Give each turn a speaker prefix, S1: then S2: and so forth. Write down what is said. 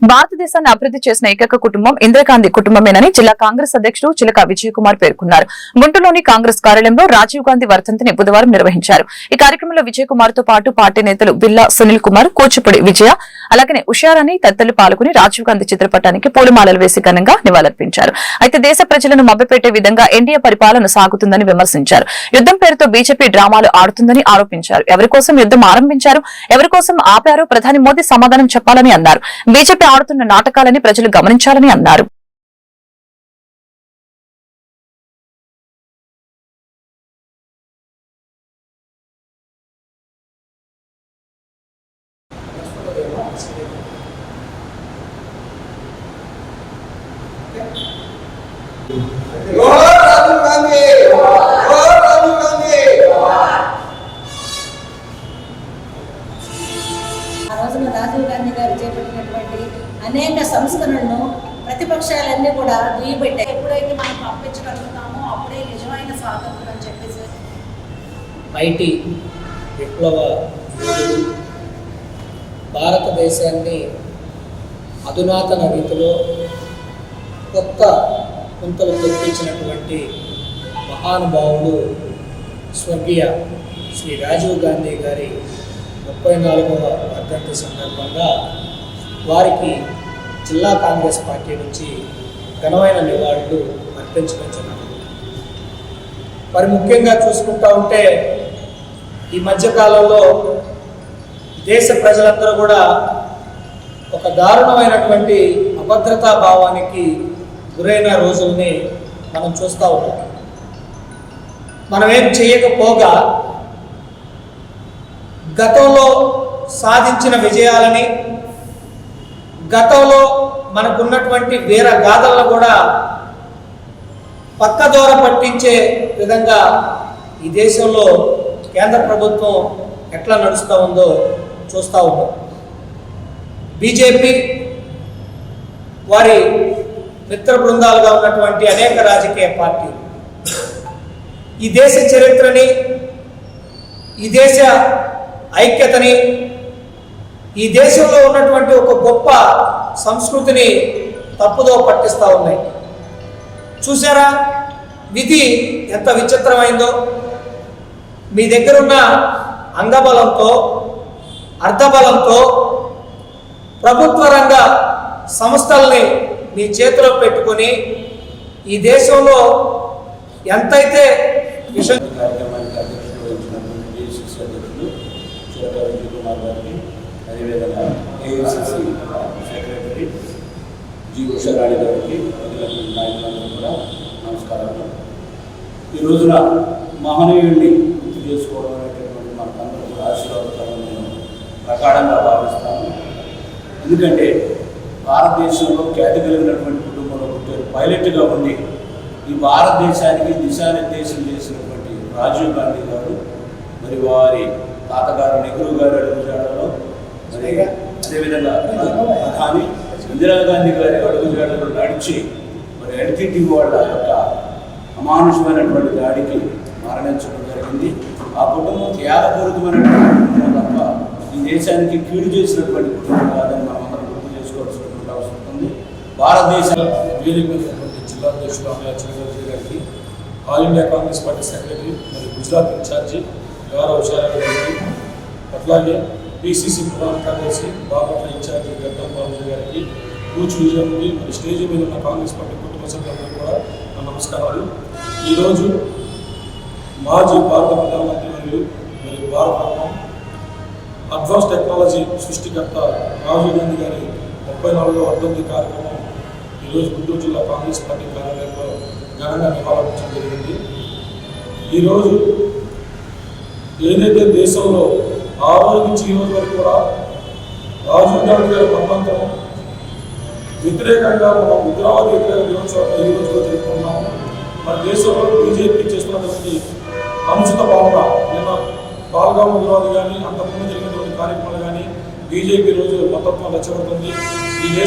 S1: భారతదేశాన్ని అభివృద్ధి చేసిన ఏకైక కుటుంబం ఇందిరాగాంధీ కుటుంబమేనని జిల్లా కాంగ్రెస్ అధ్యక్షుడు చిలక విజయ్ కుమార్ పేర్కొన్నారు. గుంటూరులోని కాంగ్రెస్ కార్యాలయంలో రాజీవ్ గాంధీ వర్ధంతిని బుధవారం నిర్వహించారు. ఈ కార్యక్రమంలో విజయ్ కుమార్తో పాటు పార్టీ నేతలు బిల్లా సునీల్ కుమార్ కూచిపూడి విజయ అలాగనే ఉషారాణి తదితరులు పాల్గొని రాజీవ్ గాంధీ చిత్రపటానికి పూలమాలలు వేసి ఘనంగా నివాళులర్పించారు. అయితే దేశ ప్రజలను మభ్యపెట్టే విధంగా ఎన్డీఏ పరిపాలన సాగుతుందని విమర్శించారు. యుద్దం పేరుతో బీజేపీ డ్రామాలు ఆడుతుందని ఆరోపించారు. ఎవరి కోసం యుద్దం ఆరంభించారు? ఎవరి కోసం ఆపారు? ప్రధాని మోదీ సమాధానం చెప్పాలని అన్నారు. బీజేపీ ఆడుతున్న నాటకాలని ప్రజలు గమనించాలని అన్నారు.
S2: జోహార్
S3: ప్రతిపక్షాలన్నీ కూడా దుయ్యబెట్టాయి ఎప్పుడైతే మనం పంపించగలుగుతామో అప్పుడే నిజమైన స్వాతంత్రం అని చెప్పేసి.
S4: ఐటీ విప్లవ భారతదేశాన్ని అధునాతన రీతిలో కొత్త కుంతలు తెప్పించినటువంటి మహానుభావుడు స్వర్గీయ శ్రీ రాజీవ్ గాంధీ గారి ముప్పై నాలుగవ వర్ధంతి సందర్భంగా వారికి జిల్లా కాంగ్రెస్ పార్టీ నుంచి ఘనమైన నివాళులు అర్పించడం జరిగింది మరి ముఖ్యంగా చూసుకుంటా ఉంటే ఈ మధ్యకాలంలో దేశ ప్రజలందరూ కూడా ఒక దారుణమైనటువంటి అభద్రతా భావానికి గురైన రోజుల్ని మనం చూస్తూ ఉంటాం. మనం ఏం చేయకపోగా గతంలో సాధించిన విజయాలని గతంలో మనకున్నటువంటి వీర గాథలను కూడా పక్కదోర పట్టించే విధంగా ఈ దేశంలో కేంద్ర ప్రభుత్వం ఎట్లా నడుస్తూ ఉందో చూస్తూ ఉన్నాం. బీజేపీ వారి మిత్ర బృందాలుగా ఉన్నటువంటి అనేక రాజకీయ పార్టీలు. ఈ దేశ చరిత్రని ఈ దేశ ఐక్యతని ఈ దేశంలో ఉన్నటువంటి ఒక గొప్ప సంస్కృతిని తప్పుదో పట్టిస్తూ ఉన్నాయి. చూసారా విధి ఎంత విచిత్రమైందో? మీ దగ్గరున్న అంగబలంతో అర్ధబలంతో ప్రభుత్వ రంగ సంస్థల్ని మీ చేతిలో పెట్టుకొని ఈ దేశంలో ఎంతైతే
S5: విషయం కార్యక్రమానికి అధ్యక్షుడు వహించినటువంటి అధ్యక్షులు చిరక కుమార్ గారికి అదేవిధంగా ఏఐసిసి జి ఉషారాణి గారికి మిగిలిన నాయకులందరూ కూడా నమస్కారాలు. ఈ రోజున మహనీయుడిని గుర్తు చేసుకోవడం అనేటటువంటి మనకందరూ కూడా ఆశీర్వాదకరం నేను ప్రకారంగా భావిస్తాను ఎందుకంటే భారతదేశంలో ఖ్యాతి కలిగినటువంటి కుటుంబంలో పుట్టారు. పైలట్గా ఉండి ఈ భారతదేశానికి దిశానిర్దేశం చేసినటువంటి రాజీవ్ గాంధీ గారు మరి వారి తాతగారు నెహ్రూ గారు అడుగుజాడలో మరి అదేవిధంగా ప్రధాని ఇందిరాగాంధీ గారి అడుగుజాడలు నడిచి మరి ఎన్టీటీ వాళ్ళ యొక్క అమానుషమైనటువంటి దాడికి మరణించడం జరిగింది. ఆ కుటుంబం త్యాగపూరితమైనటువంటి తప్ప ఈ దేశానికి కీడు చేసినటువంటి కుటుంబం కాదని మనం అందరం గుర్తు చేసుకోవాల్సినటువంటి అవసరం ఉంది. భారతదేశ
S6: వేదిక జిల్లా అధ్యక్షులు అన్నయ్య గారికి all India Congress party secretary మరియు గుజరాత్ ఇన్ఛార్జి గౌరవ ఉషారావు గారికి అట్లాగే పిసిసి ప్రధాన కార్యదర్శి బాపట్ల ఇన్ఛార్జి గద్దం బాబు గారికి కూచు విజయముడి మరి స్టేజ్ మీద ఉన్న కాంగ్రెస్ పార్టీ కుటుంబ సభ్యులందరూ కూడా నా నమస్కారాలు. ఈరోజు మాజీ భారత ప్రధానమంత్రి మరియు మరియు భారత అడ్వాన్స్ టెక్నాలజీ సృష్టికర్త రాహుల్ గాంధీ గారి ముప్పై నాలుగో వర్ధంతి కార్యక్రమం ఈరోజు గుంటూరు జిల్లా కాంగ్రెస్ పార్టీ కార్యాలయంలో ఘనంగా నివాళులర్పించడం జరిగింది. ఈరోజు ఏదైతే దేశంలో ఆ రోజు నుంచి ఈ రోజు వరకు కూడా రాజీవ్ గాంధీ గారి మతాంతరం వ్యతిరేకంగా మనం ఉగ్రవాద వ్యతిరేక దినోత్సవం ఈ మన దేశంలో బీజేపీ చేస్తున్నటువంటి అనుచిత భావన నిన్న పాల్గామ ఉగ్రవాది కానీ అంతకుముందు జరిగినటువంటి కార్యక్రమాలు కానీ బీజేపీ రోజు మతత్వం రెచ్చగొడుతుంది ఈ దేశ